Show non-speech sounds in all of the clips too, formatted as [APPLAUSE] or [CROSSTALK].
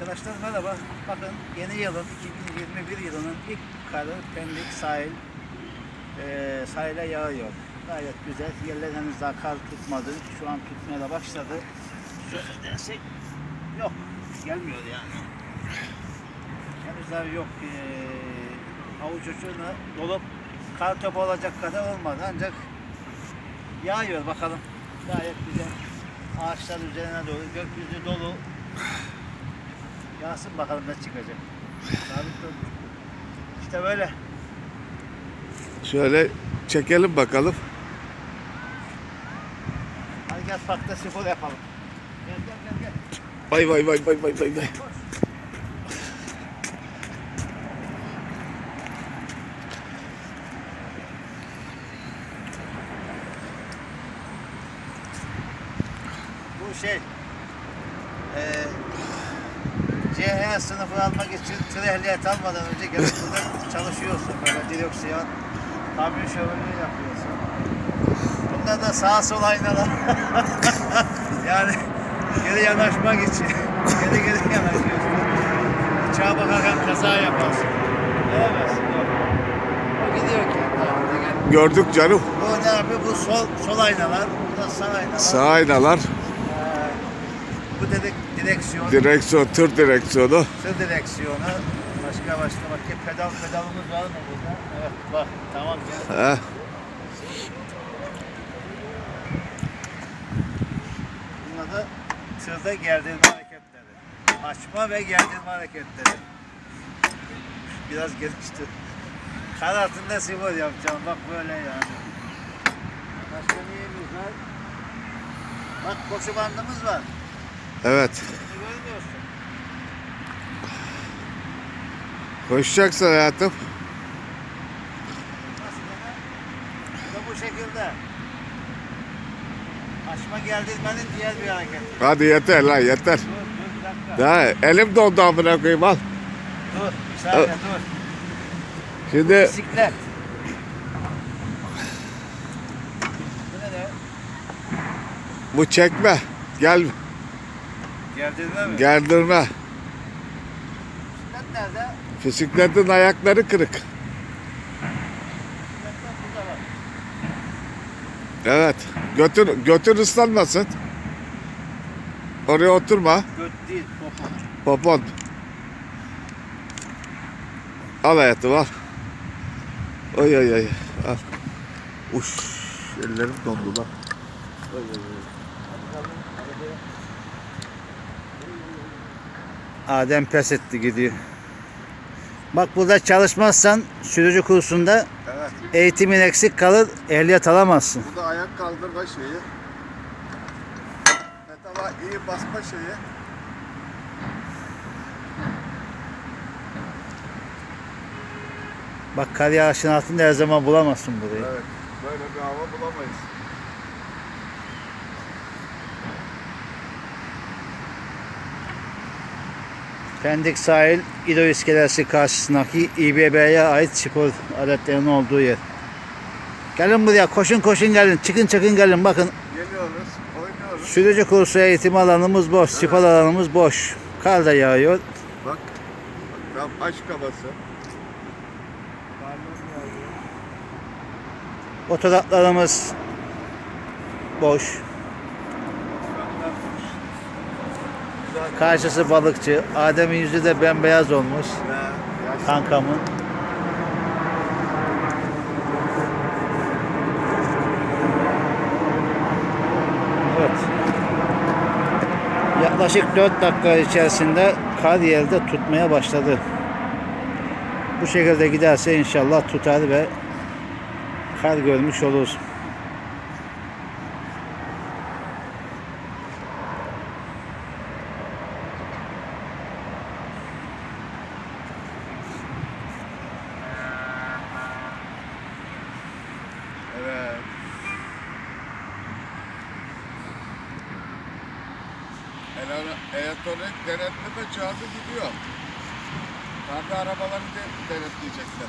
Arkadaşlar merhaba. Bakın yeni yılın 2021 yılının ilk karı Pendik sahil eee sahile yağıyor. Gayet güzel. Yerler henüz daha kar tutmadı. Şu an tutmaya da başladı. Şöyle dersek yok. Gelmiyor yani. Henüz daha yok. Eee avuç ucuna dolup kar topu olacak kadar olmadı. Ancak yağıyor bakalım. Gayet güzel. Ağaçlar üzerine doğru. Gökyüzü dolu. Yağsın bakalım ne çıkacak. Sabit dur. İşte böyle. Şöyle çekelim bakalım. Hadi gel parkta spor yapalım. Gel gel gel gel. Vay vay vay vay vay vay vay. Bu şey CH sınıfı almak için tır ehliyet almadan önce burada çalışıyorsun. Böyle direksiyon, kamyon şoförlüğü yapıyorsun. Bunda da sağa sola aynalar. [LAUGHS] yani geri yanaşmak için. Geri geri yanaşıyorsun. Uçağa bakarken kaza yaparsın. Gelemezsin. Yok. O gidiyor kendi. Gördük canım. Bu ne yapıyor? Bu sol, sol aynalar. Bu da sağ aynalar. Sağ aynalar, bu direk, direksiyon, direksiyon, tır direksiyonu. tır direksiyonu. Başka başka bak ya pedal pedalımız var mı burada? Evet bak tamam ya. He. Bununla da tırda gerdirme hareketleri. Açma ve gerdirme hareketleri. Biraz gelişti. Kar altında spor yapacağım bak böyle yani. Başka neyimiz var? Bak koşu bandımız var. Evet. Koşacaksın hayatım. Nasıl? Bu şekilde. Açma geldirmenin diğer bir hareketi. Hadi yeter lan yeter. Dur, dur bir dakika. Daha elim dondu amına koyayım al. Dur, bir saniye dur. Şimdi Bisiklet. Bu ne de? bu çekme. Gel Gerdirme mi? gerdirme. Bisiklet nerede? Bisikletin ayakları kırık. Evet. Götür götür ıslanmasın. Oraya oturma. Göt değil, popon. Popon. Al hayatım al. Oy oy oy. Al. Uş. Ellerim dondu lan. Oy oy oy. Adem pes etti gidiyor. Bak burada çalışmazsan sürücü kursunda Evet. eğitimin eksik kalır, ehliyet alamazsın. Bu da ayak kaldırma şeyi. Metala iyi basma şeyi. Bak kar yağışın altında her zaman bulamazsın burayı. Evet. Böyle bir hava bulamayız. Pendik sahil İdo iskelesi karşısındaki İBB'ye ait spor aletlerinin olduğu yer. Gelin buraya koşun koşun gelin çıkın çıkın gelin bakın Geliyoruz, oynuyoruz. sürücü kursu eğitim alanımız boş spor alanımız boş. Kar da yağıyor. Bak. Tam aşk havası. Otodatlarımız boş. Karşısı balıkçı. Adem'in yüzü de bembeyaz olmuş. Kankamın. Evet. Yaklaşık 4 dakika içerisinde kar yerde tutmaya başladı. Bu şekilde giderse inşallah tutar ve kar görmüş oluruz. Evet. Ele- Elektronik denetleme cihazı gidiyor. Karda arabaları de denetleyecekler.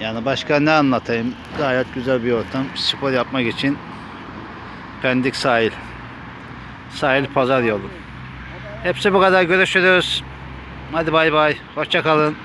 Yani başka ne anlatayım? Gayet güzel bir ortam. Spor yapmak için Pendik sahil. Sahil pazar yolu. Hepsi bu kadar. Görüşürüz. Hadi bay bay. Hoşça kalın.